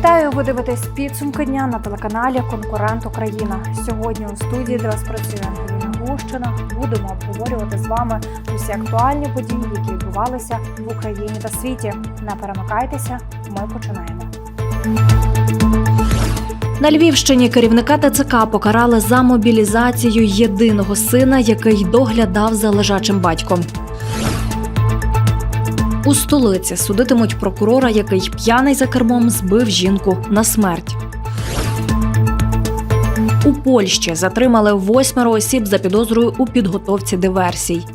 Вітаю! Ви дивитесь підсумки дня на телеканалі Конкурент Україна. Сьогодні у студії для вас працює Антоніна Гущина. Будемо обговорювати з вами усі актуальні події, які відбувалися в Україні та світі. Не перемикайтеся, ми починаємо. На Львівщині керівника ТЦК покарали за мобілізацію єдиного сина, який доглядав за лежачим батьком. У столиці судитимуть прокурора, який п'яний за кермом збив жінку на смерть. У Польщі затримали восьмеро осіб за підозрою у підготовці диверсій.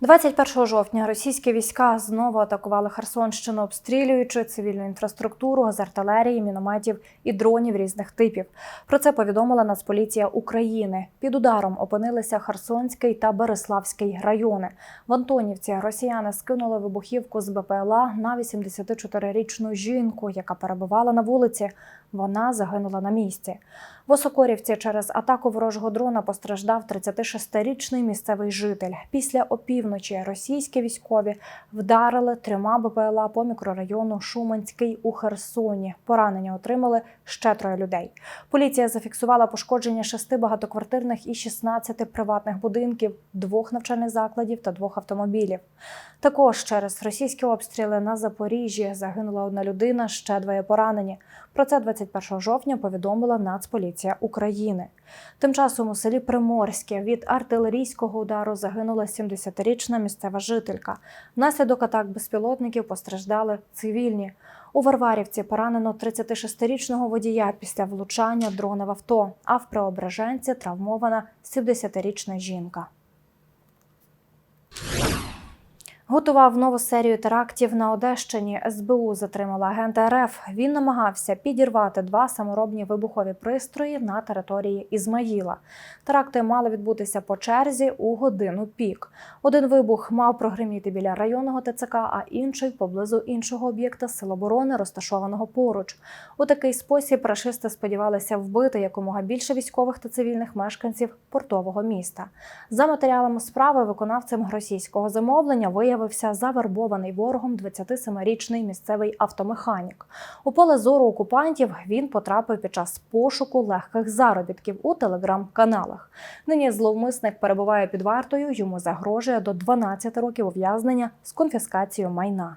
21 жовтня російські війська знову атакували Херсонщину, обстрілюючи цивільну інфраструктуру з артилерії, мінометів і дронів різних типів. Про це повідомила Нацполіція України. Під ударом опинилися Херсонський та Береславський райони. В Антонівці росіяни скинули вибухівку з БПЛА на 84-річну жінку, яка перебувала на вулиці. Вона загинула на місці. В Осокорівці через атаку ворожого дрона постраждав 36-річний місцевий житель. Після опівночі російські військові вдарили трьома БПЛА по мікрорайону Шуманський у Херсоні. Поранення отримали ще троє людей. Поліція зафіксувала пошкодження шести багатоквартирних і 16 приватних будинків, двох навчальних закладів та двох автомобілів. Також через російські обстріли на Запоріжжі загинула одна людина, ще двоє поранені. Про це 21 жовтня повідомила Нацполіція України. Тим часом у селі Приморське від артилерійського удару загинула 70-річна місцева жителька. Внаслідок атак безпілотників постраждали цивільні. У Варварівці поранено 36-річного водія після влучання дрона в авто, а в Преображенці травмована 70-річна жінка. Готував нову серію терактів на Одещині. СБУ затримала агента РФ. Він намагався підірвати два саморобні вибухові пристрої на території Ізмаїла. Теракти мали відбутися по черзі у годину пік. Один вибух мав прогриміти біля районного ТЦК, а інший поблизу іншого об'єкта Сил оборони, розташованого поруч. У такий спосіб рашисти сподівалися вбити якомога більше військових та цивільних мешканців портового міста. За матеріалами справи виконавцем російського замовлення виявився завербований ворогом 27-річний місцевий автомеханік. У поле зору окупантів він потрапив під час пошуку легких заробітків у телеграм-каналах. Нині зловмисник перебуває під вартою. Йому загрожує до 12 років ув'язнення з конфіскацією майна.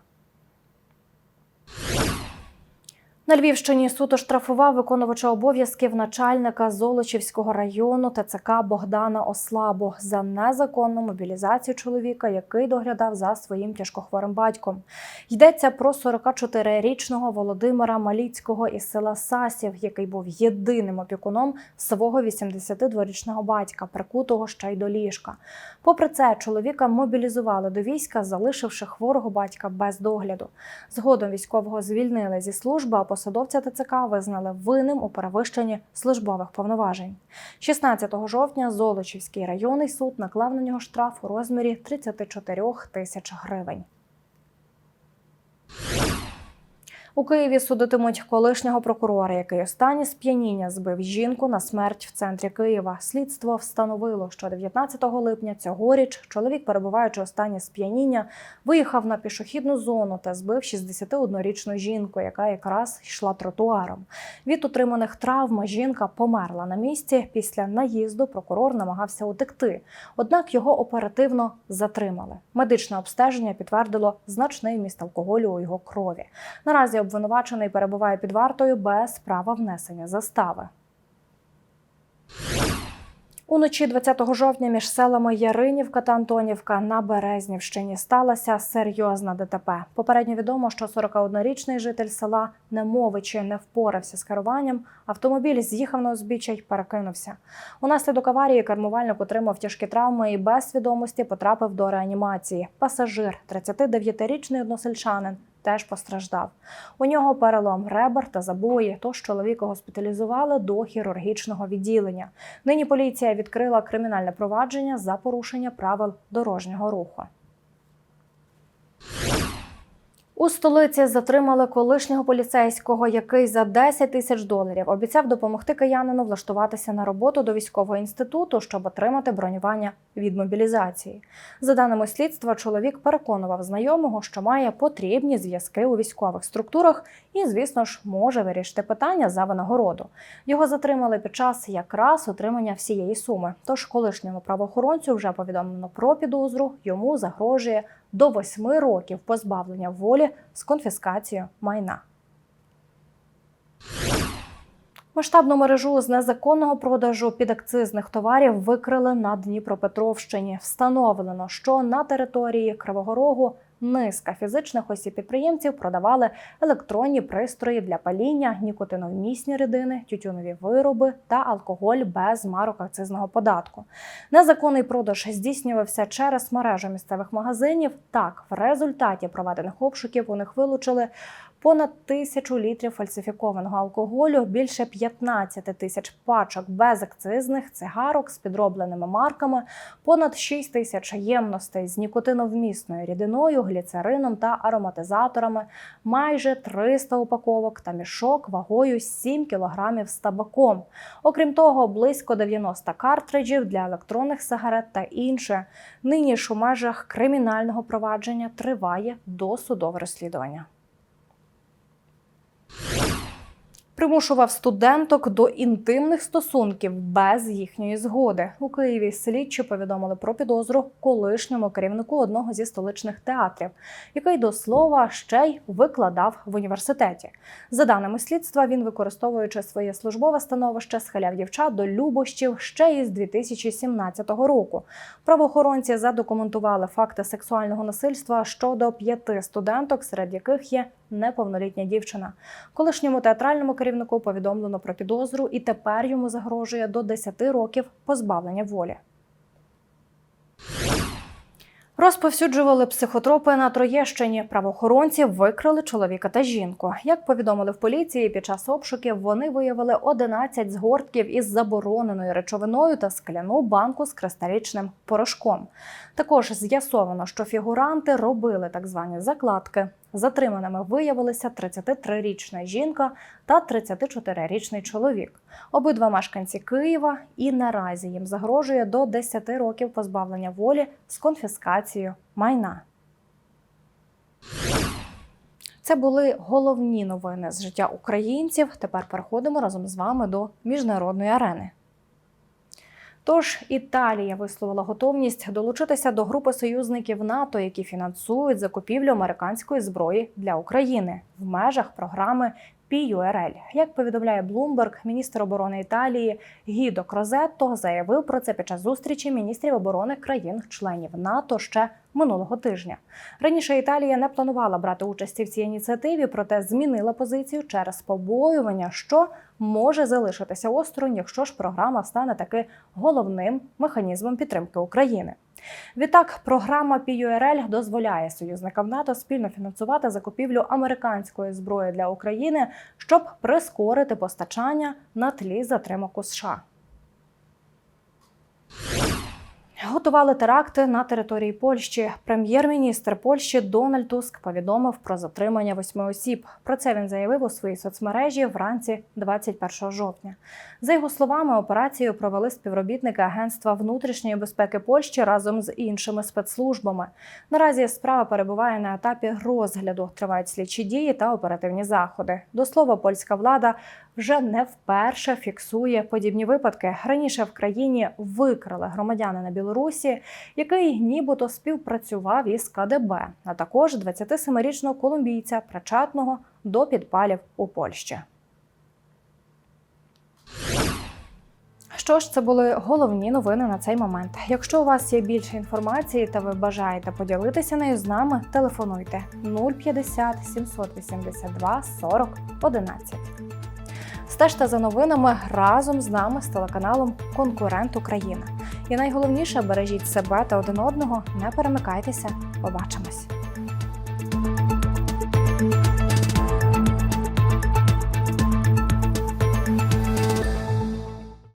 На Львівщині суд оштрафував виконувача обов'язків начальника Золочівського району ТЦК Богдана Ослабо за незаконну мобілізацію чоловіка, який доглядав за своїм тяжкохворим батьком. Йдеться про 44-річного Володимира Маліцького із села Сасів, який був єдиним опікуном свого 82-річного батька, прикутого ще й до ліжка. Попри це, чоловіка мобілізували до війська, залишивши хворого батька без догляду. Згодом військового звільнили зі служби, а посадовця ТЦК визнали винним у перевищенні службових повноважень. 16 жовтня Золочівський районний суд наклав на нього штраф у розмірі 34 тисяч гривень. У Києві судитимуть колишнього прокурора, який останнє сп'яніння збив жінку на смерть в центрі Києва. Слідство встановило, що 19 липня цьогоріч чоловік, перебуваючи останнє сп'яніння, виїхав на пішохідну зону та збив 61-річну жінку, яка якраз йшла тротуаром. Від отриманих травм жінка померла на місці. Після наїзду прокурор намагався утекти, однак його оперативно затримали. Медичне обстеження підтвердило значний вміст алкоголю у його крові. Наразі обвинувачений перебуває під вартою без права внесення застави. Уночі 20 жовтня між селами Яринівка та Антонівка на Березнівщині сталася серйозна ДТП. Попередньо відомо, що 41-річний житель села Немовичі не впорався з керуванням. Автомобіль з'їхав на узбіччя й перекинувся. Унаслідок аварії кермувальник отримав тяжкі травми і без свідомості потрапив до реанімації. Пасажир, 39-річний односельчанин, теж постраждав. У нього перелом ребер та забої, тож чоловіка госпіталізували до хірургічного відділення. Нині поліція відкрила кримінальне провадження за порушення правил дорожнього руху. У столиці затримали колишнього поліцейського, який за 10 тисяч доларів обіцяв допомогти киянину влаштуватися на роботу до військового інституту, щоб отримати бронювання від мобілізації. За даними слідства, чоловік переконував знайомого, що має потрібні зв'язки у військових структурах і, звісно ж, може вирішити питання за винагороду. Його затримали під час якраз отримання всієї суми. Тож колишньому правоохоронцю вже повідомлено про підозру. Йому загрожує до восьми років позбавлення волі з конфіскацією майна. Масштабну мережу з незаконного продажу підакцизних товарів викрили на Дніпропетровщині. Встановлено, що на території Кривого Рогу низка фізичних осіб підприємців продавали електронні пристрої для паління, нікотиновмісні рідини, тютюнові вироби та алкоголь без марок акцизного податку. Незаконний продаж здійснювався через мережу місцевих магазинів. Так, в результаті проведених обшуків у них вилучили понад тисячу літрів фальсифікованого алкоголю, більше 15 тисяч пачок безакцизних цигарок з підробленими марками, понад 6 тисяч ємностей з нікотиновмісною рідиною, гліцерином та ароматизаторами, майже 300 упаковок та мішок вагою 7 кілограмів з табаком. Окрім того, близько 90 картриджів для електронних сигарет та інше. Нині ж у межах кримінального провадження триває досудове розслідування. Примушував студенток до інтимних стосунків без їхньої згоди. У Києві слідчі повідомили про підозру колишньому керівнику одного зі столичних театрів, який до слова ще й викладав в університеті. За даними слідства, він, використовуючи своє службове становище, схиляв дівчат до любощів ще із 2017 року. Правоохоронці задокументували факти сексуального насильства щодо п'яти студенток, серед яких є неповнолітня дівчина. Колишньому театральному керівнику повідомлено про підозру, і тепер йому загрожує до 10 років позбавлення волі. Розповсюджували психотропи на Троєщині. Правоохоронці викрили чоловіка та жінку. Як повідомили в поліції, під час обшуків вони виявили 11 згортків із забороненою речовиною та скляну банку з кристалічним порошком. Також з'ясовано, що фігуранти робили так звані закладки. Затриманими виявилися 33-річна жінка та 34-річний чоловік. Обидва мешканці Києва, і наразі їм загрожує до 10 років позбавлення волі з конфіскацією майна. Це були головні новини з життя українців. Тепер переходимо разом з вами до міжнародної арени. Тож Італія висловила готовність долучитися до групи союзників НАТО, які фінансують закупівлю американської зброї для України в межах програми PURL. Як повідомляє Bloomberg, міністр оборони Італії Гідо Крозетто заявив про це під час зустрічі міністрів оборони країн-членів НАТО ще минулого тижня. Раніше Італія не планувала брати участі в цій ініціативі, проте змінила позицію через побоювання, що може залишитися осторонь, якщо ж програма стане таки головним механізмом підтримки України. Відтак, програма PURL дозволяє союзникам НАТО спільно фінансувати закупівлю американської зброї для України, щоб прискорити постачання на тлі затримок у США. Готували теракти на території Польщі. Прем'єр-міністр Польщі Дональд Туск повідомив про затримання восьми осіб. Про це він заявив у своїй соцмережі вранці 21 жовтня. За його словами, операцію провели співробітники Агентства внутрішньої безпеки Польщі разом з іншими спецслужбами. Наразі справа перебуває на етапі розгляду. Тривають слідчі дії та оперативні заходи. До слова, польська влада вже не вперше фіксує подібні випадки. Раніше в країні викрали громадянина Білорусі, який нібито співпрацював із КДБ, а також 27-річного колумбійця, причетного до підпалів у Польщі. Що ж, це були головні новини на цей момент. Якщо у вас є більше інформації та ви бажаєте поділитися нею з нами, телефонуйте 050 782 40 11. Стежте за новинами разом з нами з телеканалом Конкурент Україна. І найголовніше бережіть себе та один одного. Не перемикайтеся. Побачимось.